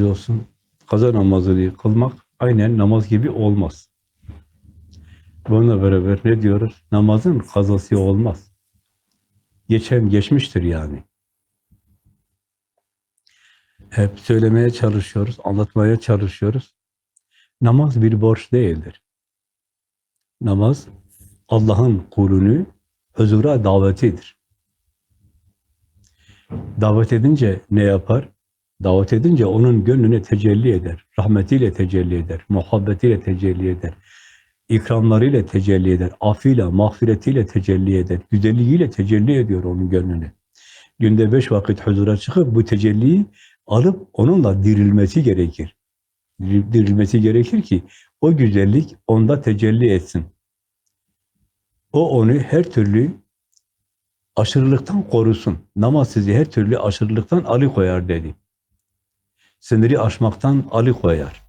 razı. Kaza namazını kılmak aynen namaz gibi olmaz. Bununla beraber ne diyoruz? Namazın kazası olmaz. Geçen geçmiştir yani. Hep söylemeye çalışıyoruz, anlatmaya çalışıyoruz. Namaz bir borç değildir. Namaz Allah'ın kulünü huzura davetidir. Davet edince ne yapar? Davet edince onun gönlüne tecelli eder. Rahmetiyle tecelli eder. Muhabbetiyle tecelli eder. ikramlarıyla tecelli eder. Afıyla, mağfiretiyle tecelli eder. Güzelliğiyle tecelli ediyor onun gönlüne. Günde beş vakit huzura çıkıp bu tecelliyi alıp onunla dirilmesi gerekir. Dirilmesi gerekir ki o güzellik onda tecelli etsin. O onu her türlü aşırılıktan korusun. Namaz sizi her türlü aşırılıktan alıkoyar dedi. Sınırı aşmaktan alıkoyar.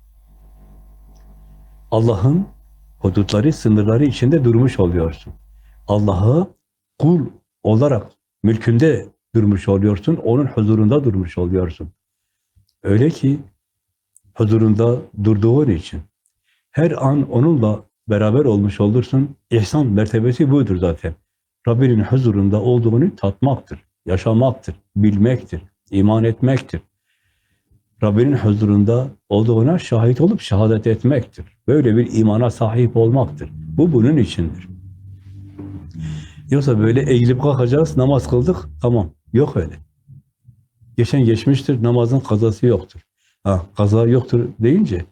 Allah'ın hudutları, sınırları içinde durmuş oluyorsun. Allah'a kul olarak mülkünde durmuş oluyorsun, onun huzurunda durmuş oluyorsun. Öyle ki huzurunda durduğun için her an onunla beraber olmuş olursun. İhsan mertebesi budur zaten. Rabbinin huzurunda olduğunu tatmaktır, yaşamaktır, bilmektir, iman etmektir. Rabbinin huzurunda olduğuna şahit olup şehadet etmektir. Böyle bir imana sahip olmaktır. Bu bunun içindir. Yoksa böyle eğilip kalkacağız, namaz kıldık, tamam. Yok öyle. Geçen geçmiştir, namazın kazası yoktur. Ha, kaza yoktur deyince,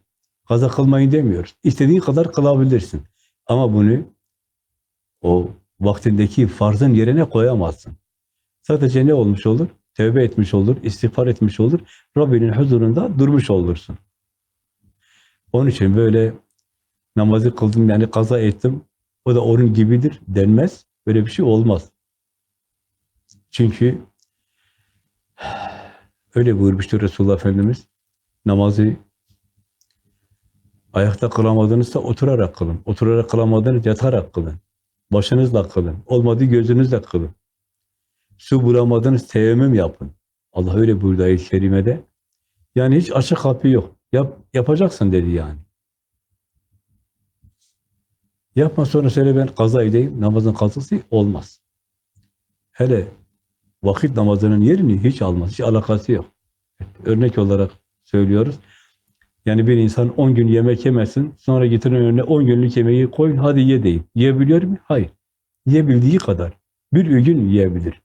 kaza kılmayın demiyoruz. İstediğin kadar kılabilirsin. Ama bunu o vaktindeki farzın yerine koyamazsın. Sadece ne olmuş olur? Tevbe etmiş olur, istiğfar etmiş olur. Rabbinin huzurunda durmuş olursun. Onun için böyle namazı kıldım yani kaza ettim. O da onun gibidir denmez. Böyle bir şey olmaz. Çünkü öyle buyurmuştur Resulullah Efendimiz. Namazı ayakta kılamadığınızda oturarak kılın. Oturarak kılamadığınız yatarak kılın. Başınızla kılın. Olmadı gözünüzle kılın. Su bulamadınız teyemmüm yapın. Allah öyle buyurdu ayet-i kerimede. Yani hiç açık kapı yok. Yap, yapacaksın dedi yani. Yapma sonra söyle ben kaza edeyim. Namazın kazası olmaz. Hele vakit namazının yerini hiç almaz. Hiç alakası yok. Örnek olarak söylüyoruz. Yani bir insan 10 gün yemek yemesin, sonra getirin önüne 10 günlük yemeği koyun, hadi ye deyin. Yiyebiliyor mu? Hayır. Yiyebildiği kadar. Bir gün yiyebilir.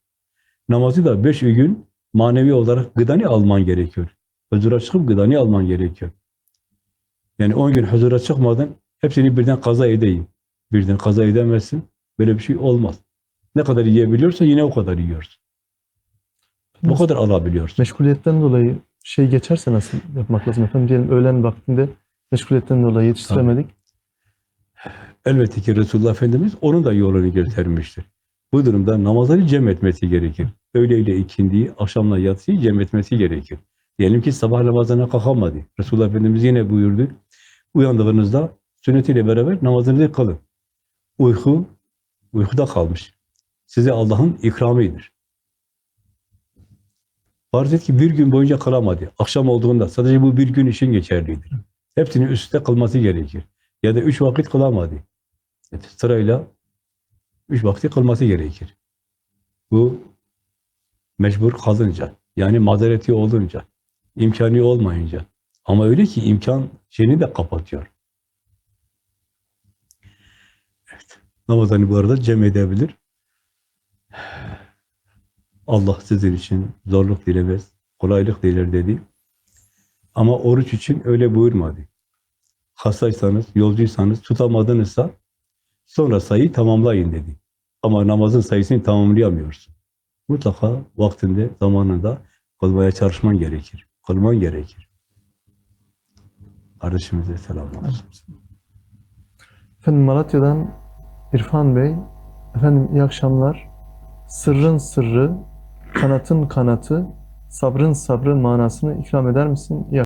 Namazı da beş gün manevi olarak gıdanı alman gerekiyor. Huzura çıkıp gıdanı alman gerekiyor. Yani 10 gün huzura çıkmadan hepsini birden kaza edeyim. Birden kaza edemezsin. Böyle bir şey olmaz. Ne kadar yiyebiliyorsa yine o kadar yiyorsun. O kadar alabiliyorsun. Meşguliyetten dolayı şey geçerse nasıl yapmak lazım efendim? Diyelim öğlen vaktinde meşguliyetten dolayı yetiştiremedik. Elbette ki Resulullah Efendimiz onun da yolunu göstermiştir. Bu durumda namazları cem etmesi gerekir. Öğleyle ikindiyi, akşamla yatsıyı cem etmesi gerekir. Diyelim ki sabah namazına kalkamadı. Resulullah Efendimiz yine buyurdu. Uyandığınızda sünnetiyle beraber namazınızı kılın. Uyku, uykuda kalmış. Size Allah'ın ikramıdır. Farz et ki bir gün boyunca kılamadı. Akşam olduğunda sadece bu bir gün için geçerlidir. Hepsini üst üste kılması gerekir. Ya da üç vakit kılamadı. Evet, sırayla üç vakti kılması gerekir. Bu mecbur kalınca, yani mazereti olunca, imkanı olmayınca. Ama öyle ki imkan şeyini de kapatıyor. Evet. Namazını bu arada cem edebilir. Allah sizin için zorluk dilemez, kolaylık diler dedi. Ama oruç için öyle buyurmadı. Hastaysanız, yolcuysanız, tutamadınızsa sonra sayıyı tamamlayın dedi. Ama namazın sayısını tamamlayamıyorsun. Mutlaka vaktinde, zamanında kılmaya çalışman gerekir. Kılman gerekir. Kardeşimize selam olsun. Efendim Malatya'dan İrfan Bey. Efendim iyi akşamlar. Sırrın sırrı, kanatın kanatı, sabrın sabrın manasını ikram eder misin? İyi